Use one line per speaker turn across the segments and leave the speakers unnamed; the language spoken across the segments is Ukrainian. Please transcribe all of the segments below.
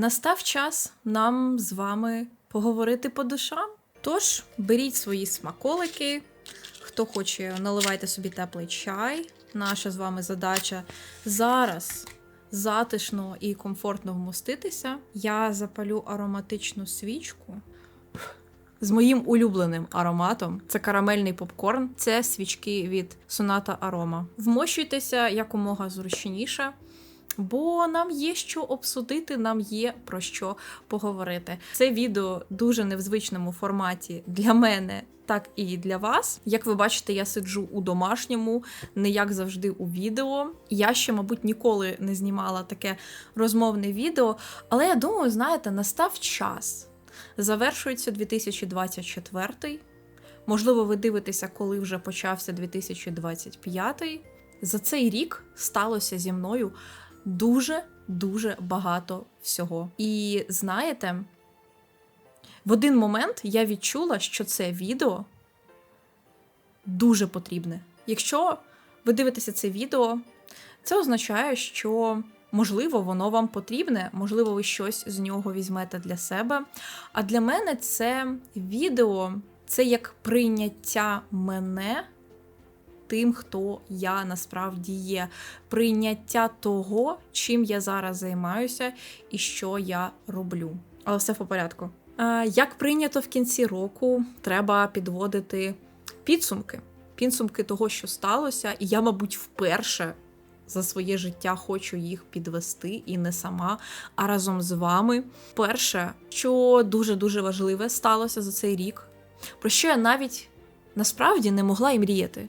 Настав час нам з вами поговорити по душам. Тож беріть свої смаколики. Хто хоче, наливайте собі теплий чай. Наша з вами задача зараз затишно і комфортно вмоститися. Я запалю ароматичну свічку з моїм улюбленим ароматом. Це карамельний попкорн, це свічки від Соната Арома. Вмощуйтеся якомога зручніше. Бо нам є що обсудити, нам є про що поговорити. Це відео дуже не в звичному форматі для мене, так і для вас. Як ви бачите, я сиджу у домашньому, не як завжди у відео. Я ще, мабуть, ніколи не знімала таке розмовне відео, але я думаю, знаєте, настав час. Завершується 2024. Можливо, ви дивитеся, коли вже почався 2025. За цей рік сталося зі мною дуже дуже багато всього. І знаєте, в один момент я відчула, що це відео дуже потрібне. Якщо ви дивитеся це відео, це означає, що можливо воно вам потрібне, можливо, ви щось з нього візьмете для себе. А для мене це відео це як прийняття мене тим, хто я насправді є, прийняття того, чим я зараз займаюся і що я роблю. Але все по порядку. Як прийнято в кінці року, треба підводити підсумки. Підсумки того, що сталося, і я, мабуть, вперше за своє життя хочу їх підвести і не сама, а разом з вами. Перше, що дуже дуже важливе сталося за цей рік, про що я навіть насправді не могла і мріяти.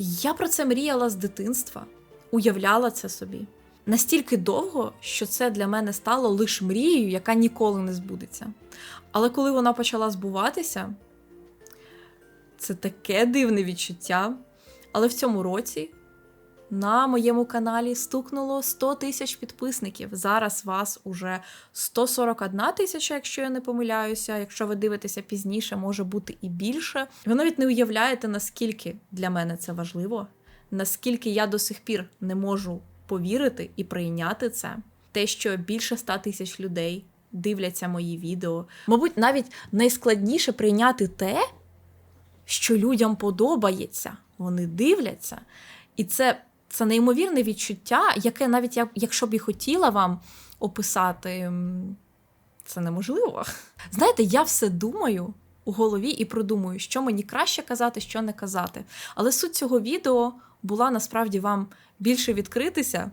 Я про це мріяла з дитинства, уявляла це собі. Настільки довго, що це для мене стало лише мрією, яка ніколи не збудеться. Але коли вона почала збуватися, це таке дивне відчуття. Але в цьому році на моєму каналі стукнуло 100 тисяч підписників. Зараз вас уже 141 тисяча, якщо я не помиляюся. Якщо ви дивитеся пізніше, може бути і більше. Ви навіть не уявляєте, наскільки для мене це важливо, наскільки я до сих пір не можу повірити і прийняти це. Те, що більше 100 тисяч людей дивляться мої відео. Мабуть, навіть найскладніше прийняти те, що людям подобається. Вони дивляться. І це це неймовірне відчуття, яке навіть я, якщо б і хотіла вам описати, це неможливо. Знаєте, я все думаю у голові і продумую, що мені краще казати, що не казати. Але суть цього відео була насправді вам більше відкритися.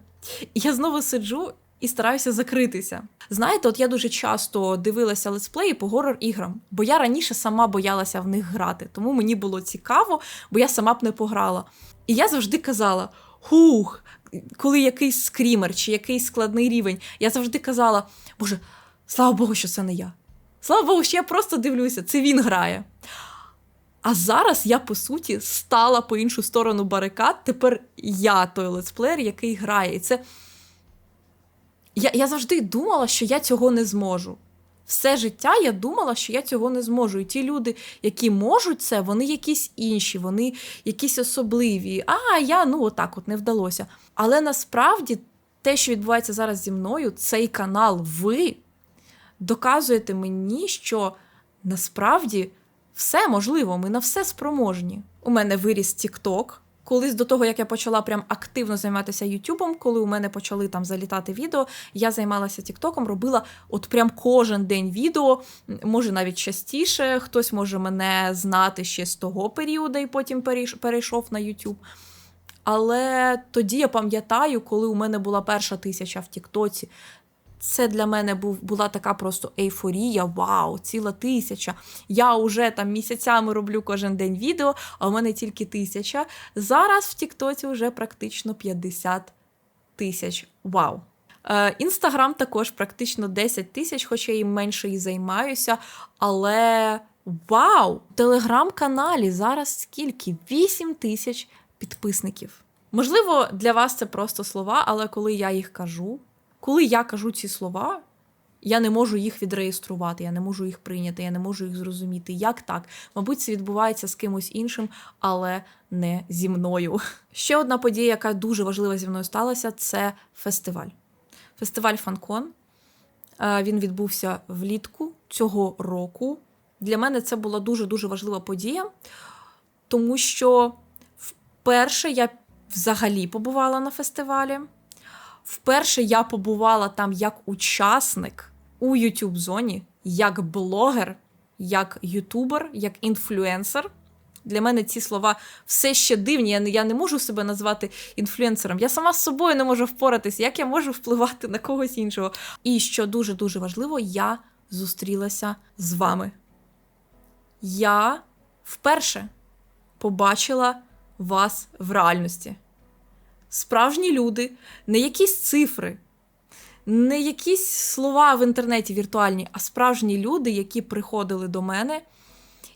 І я знову сиджу і стараюся закритися. Знаєте, от я дуже часто дивилася летсплеї по горор іграм, бо я раніше сама боялася в них грати, тому мені було цікаво, бо я сама б не пограла. І я завжди казала: хух, коли якийсь скрімер чи якийсь складний рівень, я завжди казала: Боже, слава Богу, що це не я. Слава Богу, що я просто дивлюся, це він грає. А зараз я, по суті, стала по іншу сторону барикад. Тепер я той летсплеєр, який грає. І це. Я, я завжди думала, що я цього не зможу. Все життя я думала, що я цього не зможу. І ті люди, які можуть це, вони якісь інші, вони якісь особливі. А я ну отак от не вдалося. Але насправді те, що відбувається зараз зі мною, цей канал, ви доказуєте мені, що насправді все можливо, ми на все спроможні. У мене виріс TikTok. Колись до того, як я почала прям активно займатися Ютубом, коли у мене почали там залітати відео, я займалася Тіктоком, робила от прям кожен день відео, може навіть частіше. Хтось може мене знати ще з того періоду і потім перейшов на Ютуб. Але тоді я пам'ятаю, коли у мене була перша тисяча в Тіктоці. Це для мене був, була така просто ейфорія. Вау, ціла тисяча. Я вже там місяцями роблю кожен день відео, а у мене тільки тисяча. Зараз в Тіктоці вже практично 50 тисяч. Вау! Інстаграм е, також практично 10 тисяч, хоча я їм менше і займаюся. Але вау! В телеграм-каналі зараз скільки? 8 тисяч підписників. Можливо, для вас це просто слова, але коли я їх кажу. Коли я кажу ці слова, я не можу їх відреєструвати, я не можу їх прийняти, я не можу їх зрозуміти. Як так? Мабуть, це відбувається з кимось іншим, але не зі мною. Ще одна подія, яка дуже важлива зі мною сталася, це фестиваль. Фестиваль Фанкон. Він відбувся влітку цього року. Для мене це була дуже дуже важлива подія, тому що вперше я взагалі побувала на фестивалі. Вперше я побувала там як учасник у youtube зоні як блогер, як ютубер, як інфлюенсер. Для мене ці слова все ще дивні. Я не, я не можу себе назвати інфлюенсером. Я сама з собою не можу впоратись, як я можу впливати на когось іншого. І що дуже-дуже важливо, я зустрілася з вами. Я вперше побачила вас в реальності. Справжні люди, не якісь цифри, не якісь слова в інтернеті віртуальні, а справжні люди, які приходили до мене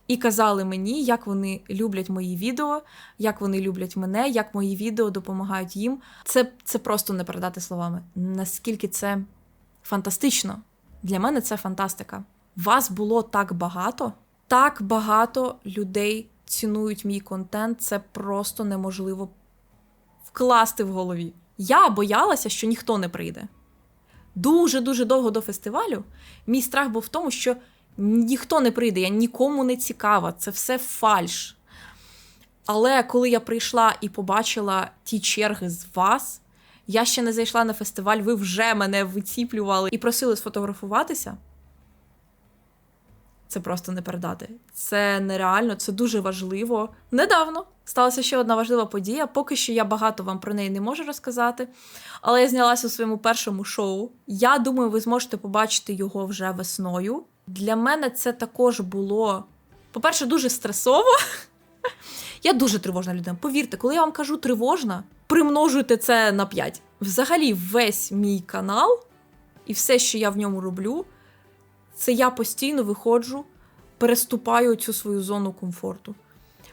і казали мені, як вони люблять мої відео, як вони люблять мене, як мої відео допомагають їм. Це, Це просто не передати словами. Наскільки це фантастично. Для мене це фантастика. Вас було так багато, так багато людей цінують мій контент. Це просто неможливо вкласти в голові. Я боялася, що ніхто не прийде дуже-дуже довго до фестивалю, мій страх був в тому, що ніхто не прийде, я нікому не цікава, це все фальш. Але коли я прийшла і побачила ті черги з вас, я ще не зайшла на фестиваль, ви вже мене виціплювали і просили сфотографуватися. Це просто не передати. Це нереально, це дуже важливо. Недавно сталася ще одна важлива подія. Поки що я багато вам про неї не можу розказати. Але я знялася у своєму першому шоу. Я думаю, ви зможете побачити його вже весною. Для мене це також було, по-перше, дуже стресово. Я дуже тривожна людина. Повірте, коли я вам кажу тривожна, примножуйте це на 5. Взагалі, весь мій канал і все, що я в ньому роблю це я постійно виходжу, переступаю цю свою зону комфорту.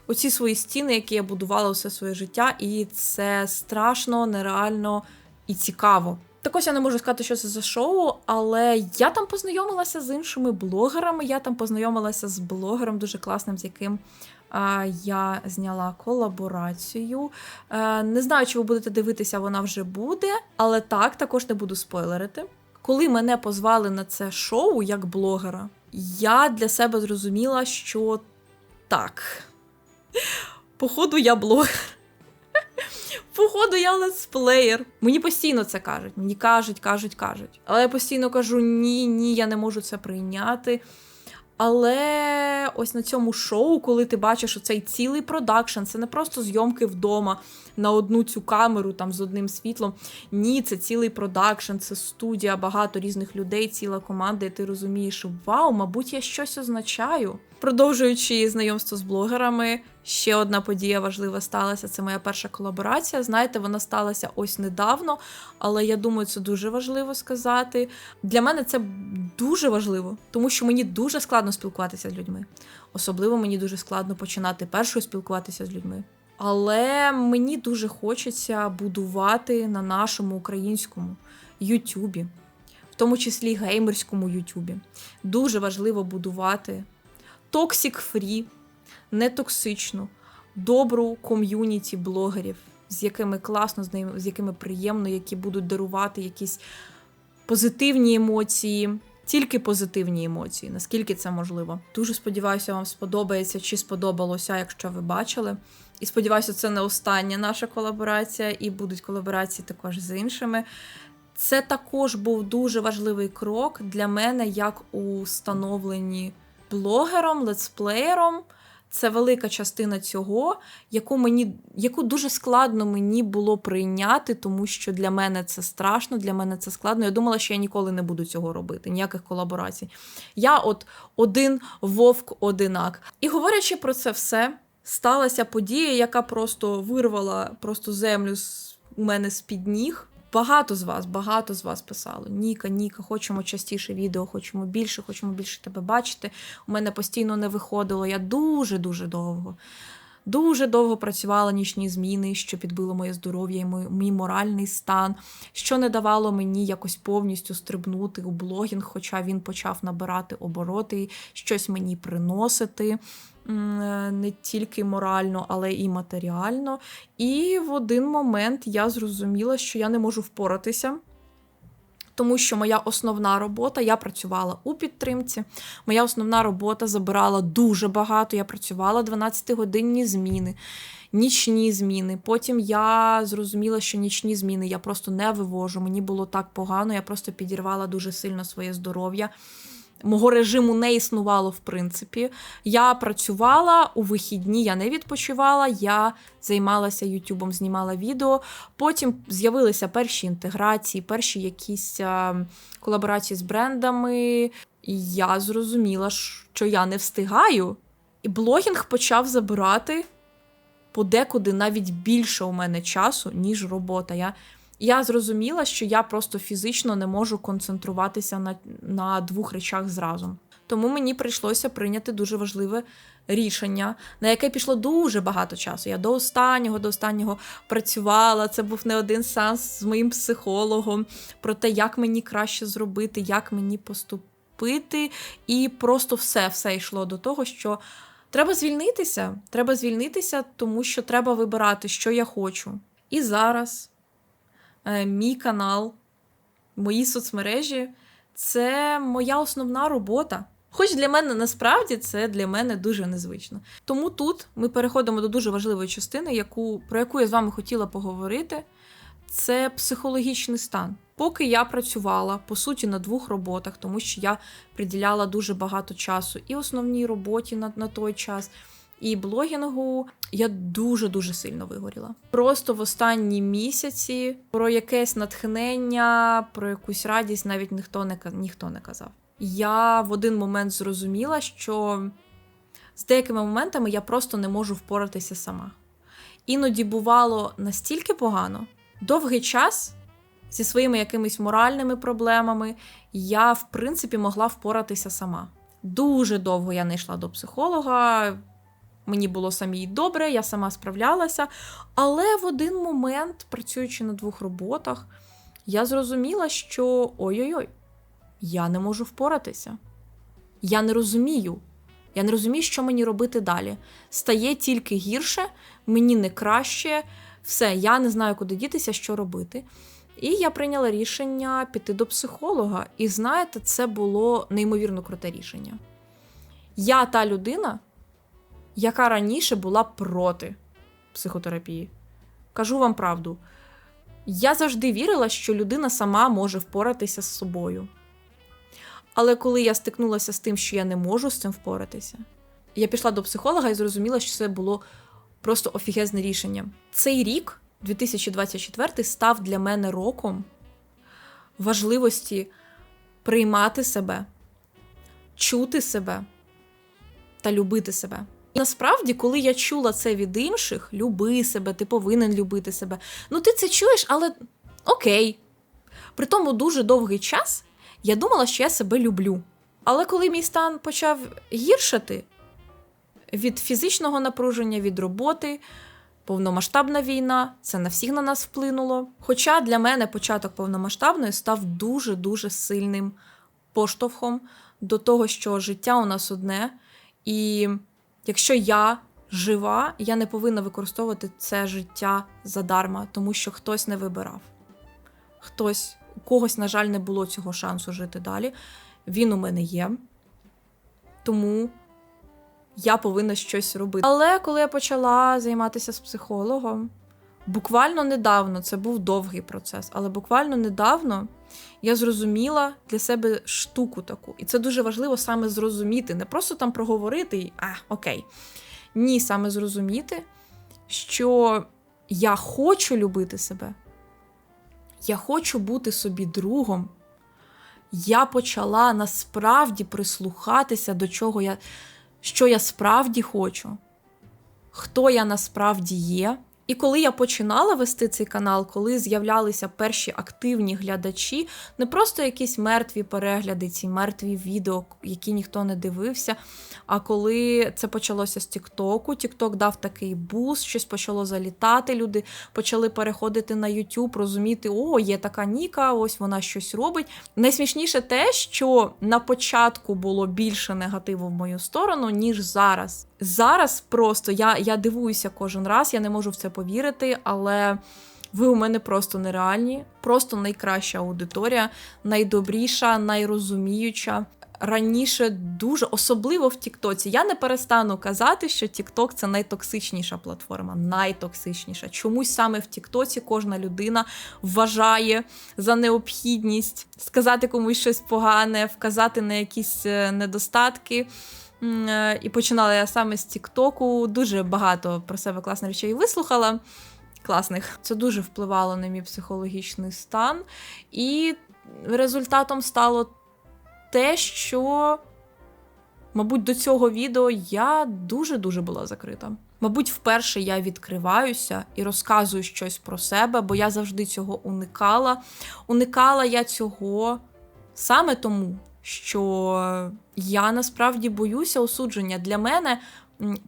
Оці свої стіни, які я будувала все своє життя, і це страшно, нереально і цікаво. Так ось я не можу сказати, що це за шоу, але я там познайомилася з іншими блогерами. Я там познайомилася з блогером дуже класним, з яким а, я зняла колаборацію. Е, не знаю, чи ви будете дивитися, вона вже буде, але так, також не буду спойлерити коли мене позвали на це шоу як блогера, я для себе зрозуміла, що так. Походу, я блогер. Походу, я летсплеєр. Мені постійно це кажуть. Мені кажуть, кажуть, кажуть. Але я постійно кажу: ні, ні, я не можу це прийняти. Але ось на цьому шоу, коли ти бачиш оцей цілий продакшн, це не просто зйомки вдома на одну цю камеру там з одним світлом. Ні, це цілий продакшн, це студія, багато різних людей, ціла команда, і ти розумієш, вау, мабуть, я щось означаю. Продовжуючи знайомство з блогерами, ще одна подія важлива сталася. Це моя перша колаборація. Знаєте, вона сталася ось недавно, але я думаю, це дуже важливо сказати. Для мене це дуже важливо, тому що мені дуже складно спілкуватися з людьми. Особливо мені дуже складно починати першою спілкуватися з людьми. Але мені дуже хочеться будувати на нашому українському Ютубі, в тому числі геймерському Ютубі. Дуже важливо будувати токсік-фрі, нетоксичну, добру ком'юніті блогерів, з якими класно, з якими приємно, які будуть дарувати якісь позитивні емоції. Тільки позитивні емоції, наскільки це можливо. Дуже сподіваюся, вам сподобається чи сподобалося, якщо ви бачили. І сподіваюся, це не остання наша колаборація, і будуть колаборації також з іншими. Це також був дуже важливий крок для мене, як у становленні блогером, летсплеєром. Це велика частина цього, яку мені, яку дуже складно мені було прийняти, тому що для мене це страшно, для мене це складно. Я думала, що я ніколи не буду цього робити, ніяких колаборацій. Я от один вовк одинак. І говорячи про це все, сталася подія, яка просто вирвала просто землю з у мене з під ніг. Багато з вас, багато з вас писало: Ніка, Ніка, хочемо частіше відео, хочемо більше, хочемо більше тебе бачити. У мене постійно не виходило. Я дуже-дуже довго, дуже довго працювала нічні зміни, що підбило моє здоров'я і мій моральний стан, що не давало мені якось повністю стрибнути у блогінг, хоча він почав набирати обороти, щось мені приносити. Не тільки морально, але і матеріально. І в один момент я зрозуміла, що я не можу впоратися. Тому що моя основна робота, я працювала у підтримці. Моя основна робота забирала дуже багато. Я працювала 12-годинні зміни, нічні зміни. Потім я зрозуміла, що нічні зміни я просто не вивожу. Мені було так погано, я просто підірвала дуже сильно своє здоров'я. Мого режиму не існувало, в принципі. Я працювала у вихідні, я не відпочивала, я займалася Ютубом, знімала відео. Потім з'явилися перші інтеграції, перші якісь а, колаборації з брендами. І я зрозуміла, що я не встигаю. І блогінг почав забирати подекуди навіть більше у мене часу, ніж робота. Я я зрозуміла, що я просто фізично не можу концентруватися на, на двох речах зразу. Тому мені прийшлося прийняти дуже важливе рішення, на яке пішло дуже багато часу. Я до останнього, до останнього працювала. Це був не один сеанс з моїм психологом про те, як мені краще зробити, як мені поступити. І просто все, все йшло до того, що треба звільнитися. Треба звільнитися, тому що треба вибирати, що я хочу. І зараз. Е, мій канал, мої соцмережі це моя основна робота. Хоч для мене насправді це для мене дуже незвично. Тому тут ми переходимо до дуже важливої частини, яку, про яку я з вами хотіла поговорити. Це психологічний стан. Поки я працювала по суті на двох роботах, тому що я приділяла дуже багато часу і основній роботі на, на той час і блогінгу я дуже-дуже сильно вигоріла. Просто в останні місяці про якесь натхнення, про якусь радість навіть ніхто не ніхто не казав. Я в один момент зрозуміла, що з деякими моментами я просто не можу впоратися сама. Іноді бувало настільки погано, довгий час. Зі своїми якимись моральними проблемами я, в принципі, могла впоратися сама. Дуже довго я не йшла до психолога, Мені було самій добре, я сама справлялася. Але в один момент, працюючи на двох роботах, я зрозуміла, що ой-ой-ой, я не можу впоратися. Я не розумію. Я не розумію, що мені робити далі. Стає тільки гірше, мені не краще, все, я не знаю, куди дітися, що робити. І я прийняла рішення піти до психолога. І знаєте, це було неймовірно круте рішення. Я та людина, яка раніше була проти психотерапії. Кажу вам правду. Я завжди вірила, що людина сама може впоратися з собою. Але коли я стикнулася з тим, що я не можу з цим впоратися, я пішла до психолога і зрозуміла, що це було просто офігезне рішення. Цей рік, 2024, став для мене роком важливості приймати себе, чути себе та любити себе. Насправді, коли я чула це від інших, люби себе, ти повинен любити себе. Ну, ти це чуєш, але окей. При тому дуже довгий час я думала, що я себе люблю. Але коли мій стан почав гіршати від фізичного напруження, від роботи, повномасштабна війна, це на всіх на нас вплинуло. Хоча для мене початок повномасштабної став дуже-дуже сильним поштовхом до того, що життя у нас одне. і... Якщо я жива, я не повинна використовувати це життя задарма, тому що хтось не вибирав. Хтось, у когось, на жаль, не було цього шансу жити далі. Він у мене є. Тому я повинна щось робити. Але коли я почала займатися з психологом, буквально недавно це був довгий процес, але буквально недавно я зрозуміла для себе штуку таку. І це дуже важливо саме зрозуміти, не просто там проговорити і а, окей. Ні, саме зрозуміти, що я хочу любити себе. Я хочу бути собі другом. Я почала насправді прислухатися до чого я, що я справді хочу, хто я насправді є. І коли я починала вести цей канал, коли з'являлися перші активні глядачі, не просто якісь мертві перегляди, ці мертві відео, які ніхто не дивився. А коли це почалося з Тіктоку, Тікток дав такий буст, щось почало залітати. Люди почали переходити на YouTube, розуміти, о, є така Ніка, ось вона щось робить. Найсмішніше те, що на початку було більше негативу в мою сторону, ніж зараз. Зараз просто я, я дивуюся кожен раз, я не можу в це повірити, але Ви у мене просто нереальні, просто найкраща аудиторія, найдобріша, найрозуміюча. Раніше дуже особливо в Тіктоці. Я не перестану казати, що Тікток це найтоксичніша платформа, найтоксичніша. Чомусь саме в Тіктоці кожна людина вважає за необхідність сказати комусь щось погане, вказати на якісь е, недостатки. Е, І починала я саме з Тіктоку. Дуже багато про себе класних речей вислухала. Класних. Це дуже впливало на мій психологічний стан. І результатом стало те, що, мабуть, до цього відео я дуже-дуже була закрита. Мабуть, вперше я відкриваюся і розказую щось про себе, бо я завжди цього уникала. Уникала я цього саме тому, що я насправді боюся осудження. Для мене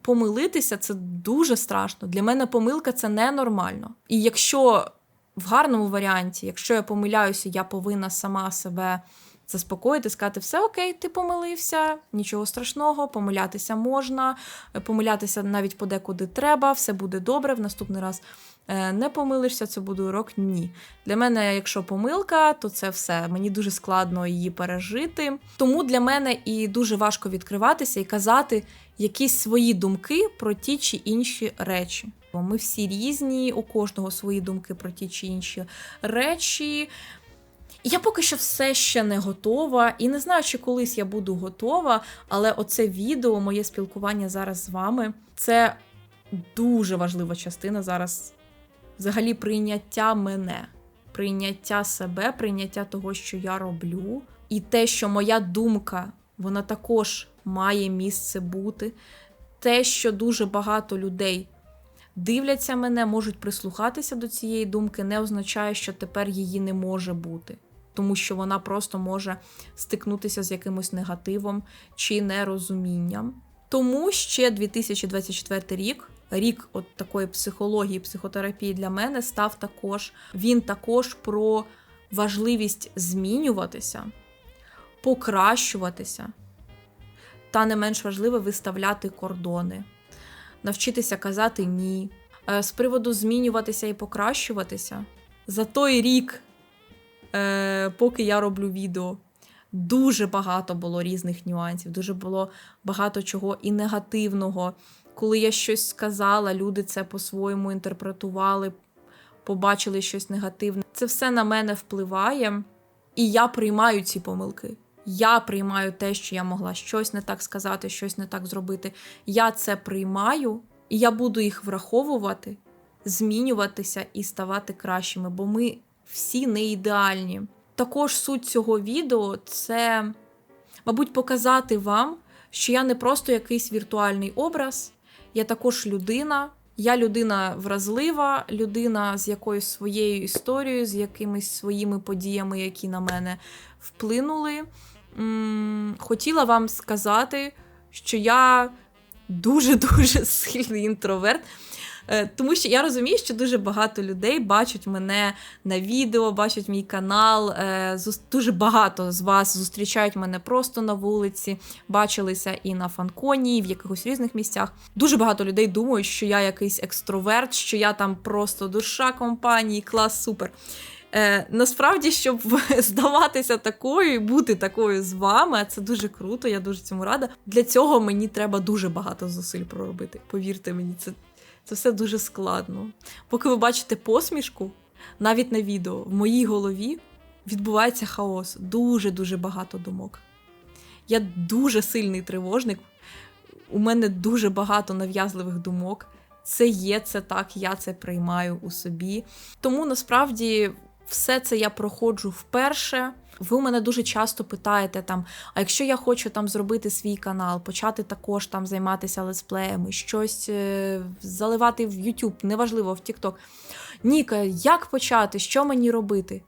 помилитися це дуже страшно. Для мене помилка це ненормально. І якщо в гарному варіанті, якщо я помиляюся, я повинна сама себе заспокоїти, сказати, все окей, ти помилився, нічого страшного, помилятися можна, помилятися навіть подекуди треба, все буде добре, в наступний раз не помилишся, це буде урок. Ні. Для мене, якщо помилка, то це все. Мені дуже складно її пережити. Тому для мене і дуже важко відкриватися і казати якісь свої думки про ті чи інші речі. Бо ми всі різні, у кожного свої думки про ті чи інші речі. Я поки що все ще не готова, і не знаю, чи колись я буду готова, але оце відео, моє спілкування зараз з вами, це дуже важлива частина зараз взагалі прийняття мене, прийняття себе, прийняття того, що я роблю, і те, що моя думка, вона також має місце бути. Те, що дуже багато людей дивляться мене, можуть прислухатися до цієї думки, не означає, що тепер її не може бути, тому що вона просто може стикнутися з якимось негативом чи нерозумінням. Тому ще 2024 рік, рік от такої психології, психотерапії для мене став також. Він також про важливість змінюватися, покращуватися, та не менш важливе виставляти кордони навчитися казати ні. Е, З приводу змінюватися і покращуватися. За той рік, е, поки я роблю відео, дуже багато було різних нюансів, дуже було багато чого і негативного. Коли я щось сказала, люди це по-своєму інтерпретували, побачили щось негативне. Це все на мене впливає, і я приймаю ці помилки. Я приймаю те, що я могла щось не так сказати, щось не так зробити. Я це приймаю, і я буду їх враховувати, змінюватися і ставати кращими, бо ми всі не ідеальні. Також суть цього відео це, мабуть, показати вам, що я не просто якийсь віртуальний образ, я також людина. Я людина вразлива, людина з якоюсь своєю історією, з якимись своїми подіями, які на мене вплинули. Хотіла вам сказати, що я дуже-дуже сильний інтроверт. Е, Тому що я розумію, що дуже багато людей бачать мене на відео, бачать мій канал. е, Дуже багато з вас зустрічають мене просто на вулиці, бачилися і на фанконі, і в якихось різних місцях. Дуже багато людей думають, що я якийсь екстроверт, що я там просто душа компанії, клас, супер. Е, насправді, щоб здаватися такою і бути такою з вами, це дуже круто, я дуже цьому рада. Для цього мені треба дуже багато зусиль проробити. Повірте мені, це, це все дуже складно. Поки ви бачите посмішку, навіть на відео, в моїй голові відбувається хаос, дуже-дуже багато думок. Я дуже сильний тривожник, у мене дуже багато нав'язливих думок. Це є, це так, я це приймаю у собі. Тому насправді все це я проходжу вперше. Ви мене дуже часто питаєте там: а якщо я хочу там зробити свій канал, почати також там займатися летсплеями, щось е, заливати в YouTube, неважливо, в TikTok. Ніка, як почати? Що мені робити?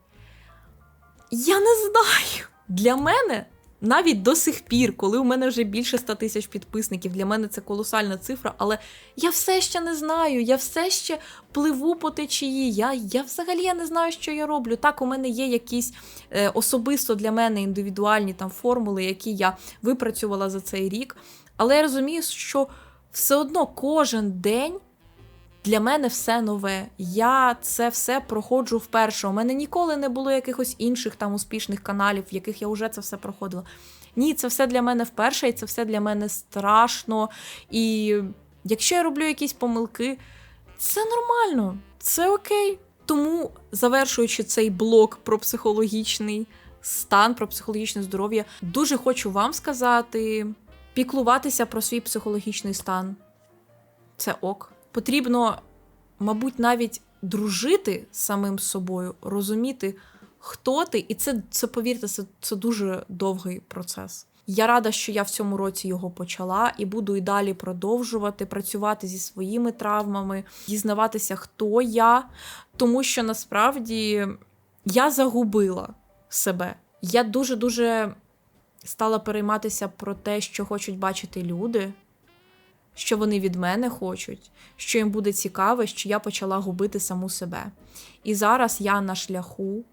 Я не знаю. Для мене навіть до сих пір, коли у мене вже більше 100 тисяч підписників, для мене це колосальна цифра, але я все ще не знаю, я все ще пливу по течії. Я, я взагалі я не знаю, що я роблю. Так, у мене є якісь е, особисто для мене індивідуальні там формули, які я випрацювала за цей рік. Але я розумію, що все одно кожен день Для мене все нове. Я це все проходжу вперше. У мене ніколи не було якихось інших там успішних каналів, в яких я вже це все проходила. Ні, це все для мене вперше, і це все для мене страшно. І якщо я роблю якісь помилки, це нормально, це окей. Тому, завершуючи цей блок про психологічний стан, про психологічне здоров'я, дуже хочу вам сказати: піклуватися про свій психологічний стан. Це ок. Потрібно, мабуть, навіть дружити з самим собою, розуміти, хто ти, і це, це повірте, це, це дуже довгий процес. Я рада, що я в цьому році його почала, і буду і далі продовжувати працювати зі своїми травмами, дізнаватися, хто я, тому що насправді я загубила себе. Я дуже-дуже стала перейматися про те, що хочуть бачити люди, що вони від мене хочуть, що їм буде цікаво, що я почала губити саму себе. І зараз я на шляху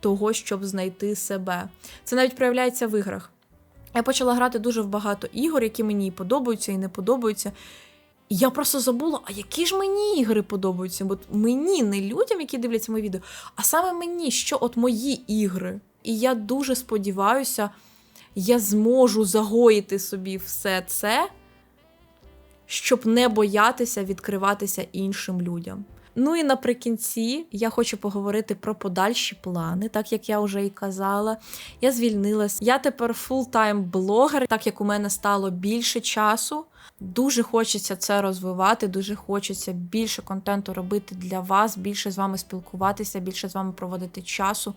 того, щоб знайти себе. Це навіть проявляється в іграх. Я почала грати дуже в багато ігор, які мені і подобаються і не подобаються. І я просто забула, а які ж мені ігри подобаються? Бо мені, не людям, які дивляться мої відео, а саме мені, що от мої ігри. І я дуже сподіваюся, я зможу загоїти собі все це, щоб не боятися відкриватися іншим людям. Ну і наприкінці я хочу поговорити про подальші плани, так як я вже і казала. Я звільнилась. Я тепер фултайм блогер, так як у мене стало більше часу. Дуже хочеться це розвивати, дуже хочеться більше контенту робити для вас, більше з вами спілкуватися, більше з вами проводити часу,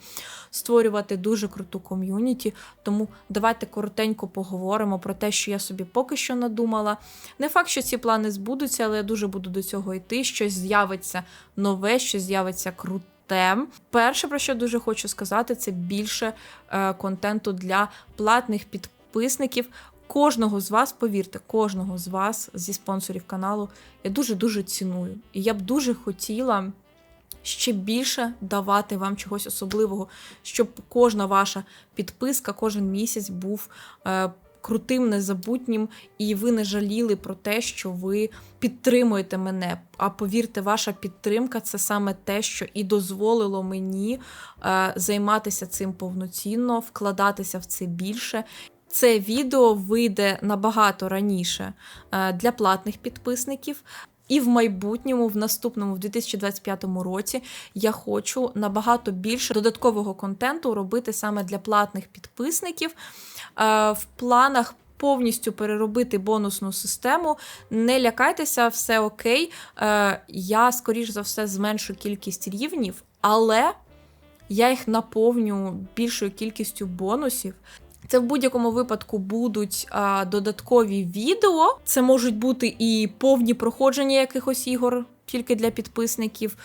створювати дуже круту ком'юніті. Тому давайте коротенько поговоримо про те, що я собі поки що надумала. Не факт, що ці плани збудуться, але я дуже буду до цього йти. Щось з'явиться нове, щось з'явиться круте. Перше, про що дуже хочу сказати, це більше е, контенту для платних підписників. Кожного з вас, повірте, кожного з вас зі спонсорів каналу я дуже-дуже ціную. І я б дуже хотіла ще більше давати вам чогось особливого, щоб кожна ваша підписка, кожен місяць був е, крутим, незабутнім, і ви не жаліли про те, що ви підтримуєте мене. А повірте, ваша підтримка це саме те, що і дозволило мені е, займатися цим повноцінно, вкладатися в це більше. Це відео вийде набагато раніше е, для платних підписників. І в майбутньому, в наступному, в 2025 році, я хочу набагато більше додаткового контенту робити саме для платних підписників. Е, в планах повністю переробити бонусну систему. Не лякайтеся, все окей. Е, я, скоріш за все, зменшу кількість рівнів, але я їх наповню більшою кількістю бонусів. Це в будь-якому випадку будуть а, додаткові відео. Це можуть бути і повні проходження якихось ігор. Тільки для підписників,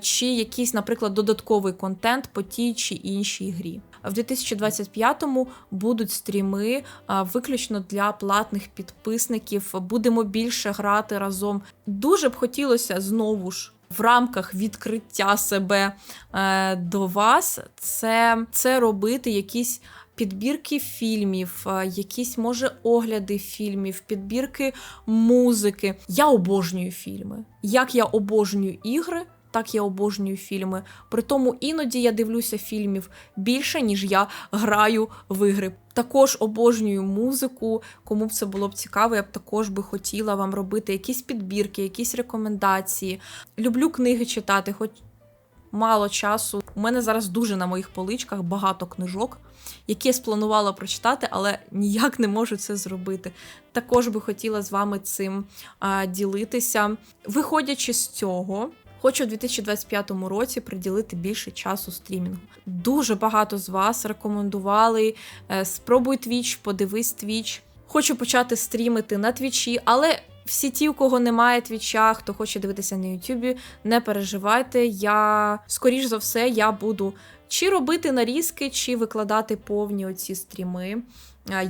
чи якийсь, наприклад, додатковий контент по тій чи іншій грі. В 2025-му будуть стріми виключно для платних підписників. Будемо більше грати разом. Дуже б хотілося знову ж. В рамках відкриття себе е, до вас це це робити якісь підбірки фільмів, е, якісь, може, огляди фільмів, підбірки музики. Я обожнюю фільми. Як я обожнюю ігри, так я обожнюю фільми. При тому іноді я дивлюся фільмів більше, ніж я граю в ігри. Також обожнюю музику. Кому б це було б цікаво, я б також би хотіла вам робити якісь підбірки, якісь рекомендації. Люблю книги читати, хоч мало часу. У мене зараз дуже на моїх поличках багато книжок, які я спланувала прочитати, але ніяк не можу це зробити. Також би хотіла з вами цим а, ділитися. Виходячи з цього. Хочу у 2025 році приділити більше часу стрімінгу. Дуже багато з вас рекомендували. Е, спробуй твіч, подивись твіч. Хочу почати стрімити на твічі, але всі ті, у кого немає твіча, хто хоче дивитися на Ютубі, не переживайте. Я, скоріш за все, я буду чи робити нарізки, чи викладати повні оці стріми.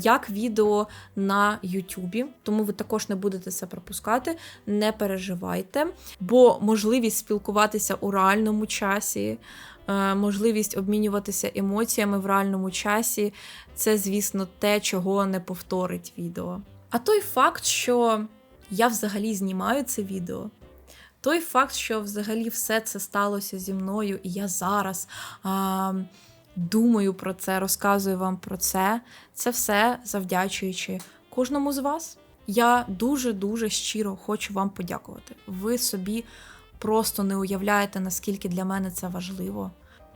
Як відео на Ютубі, тому ви також не будете це пропускати, не переживайте, бо можливість спілкуватися у реальному часі, можливість обмінюватися емоціями в реальному часі це, звісно, те, чого не повторить відео. А той факт, що я взагалі знімаю це відео. Той факт, що взагалі все це сталося зі мною, і я зараз а, думаю про це, розказую вам про це. Це все завдячуючи кожному з вас. Я дуже-дуже щиро хочу вам подякувати. Ви собі просто не уявляєте, наскільки для мене це важливо.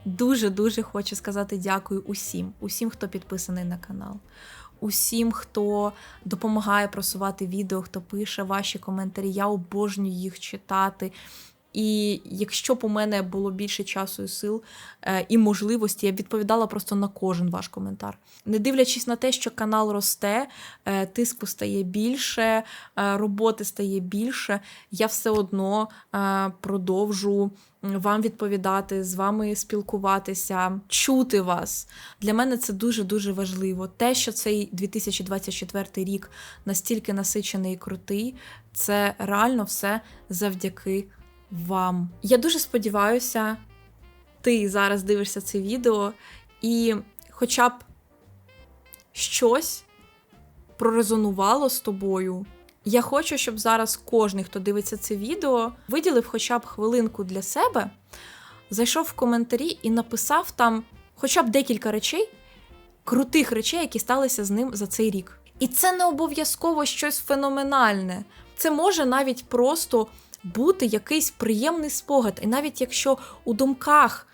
Дуже-дуже хочу сказати дякую усім, усім, хто підписаний на канал, усім, хто допомагає просувати відео, хто пише ваші коментарі. Я обожнюю їх читати. І якщо б у мене було більше часу і сил е, і можливості, я б відповідала просто на кожен ваш коментар. Не дивлячись на те, що канал росте, е, тиску стає більше, е, роботи стає більше, я все одно продовжу вам відповідати, з вами спілкуватися, чути вас. Для мене це дуже дуже важливо. Те, що цей 2024 рік настільки насичений і крутий, це реально все завдяки вам. Я дуже сподіваюся, ти зараз дивишся це відео, і хоча б щось прорезонувало з тобою. Я хочу, щоб зараз кожен, хто дивиться це відео, виділив хоча б хвилинку для себе, зайшов в коментарі і написав там хоча б декілька речей, крутих речей, які сталися з ним за цей рік. І це не обов'язково щось феноменальне. Це може навіть просто бути якийсь приємний спогад. І навіть якщо у думках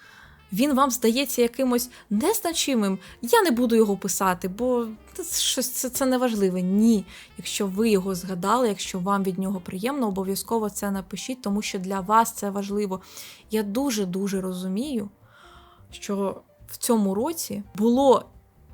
він вам здається якимось незначимим, я не буду його писати, бо це це неважливе. Ні. Якщо ви його згадали, якщо вам від нього приємно, обов'язково це напишіть, тому що для вас це важливо. Я дуже-дуже розумію, що в цьому році було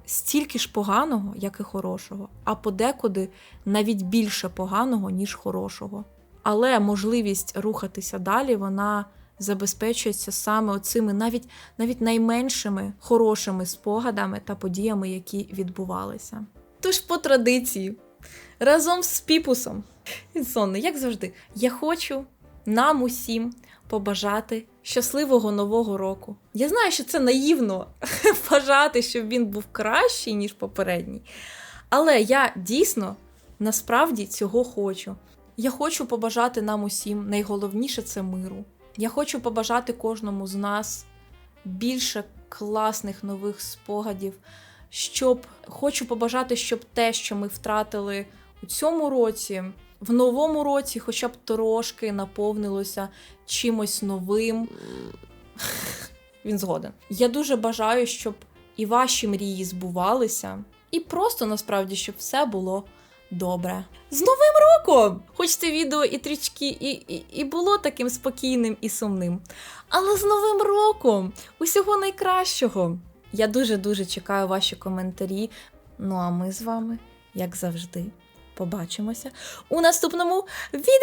стільки ж поганого, як і хорошого, а подекуди навіть більше поганого, ніж хорошого. Але можливість рухатися далі, вона забезпечується саме оцими навіть навіть найменшими хорошими спогадами та подіями, які відбувалися. Тож, по традиції, разом з Піпусом, сонний, як завжди, я хочу нам усім побажати щасливого нового року. Я знаю, що це наївно бажати, щоб він був кращий, ніж попередній. Але я дійсно насправді цього хочу. Я хочу побажати нам усім, найголовніше це миру. Я хочу побажати кожному з нас більше класних нових спогадів, щоб хочу побажати, щоб те, що ми втратили у цьому році, в новому році, хоча б трошки наповнилося чимось новим. Він згоден. Я дуже бажаю, щоб і ваші мрії збувалися, і просто насправді, щоб все було добре. З Новим роком! Хоч це відео і трішки і, і, і було таким спокійним і сумним. Але з Новим роком! Усього найкращого! Я дуже-дуже чекаю ваші коментарі. Ну а ми з вами, як завжди, побачимося у наступному відео!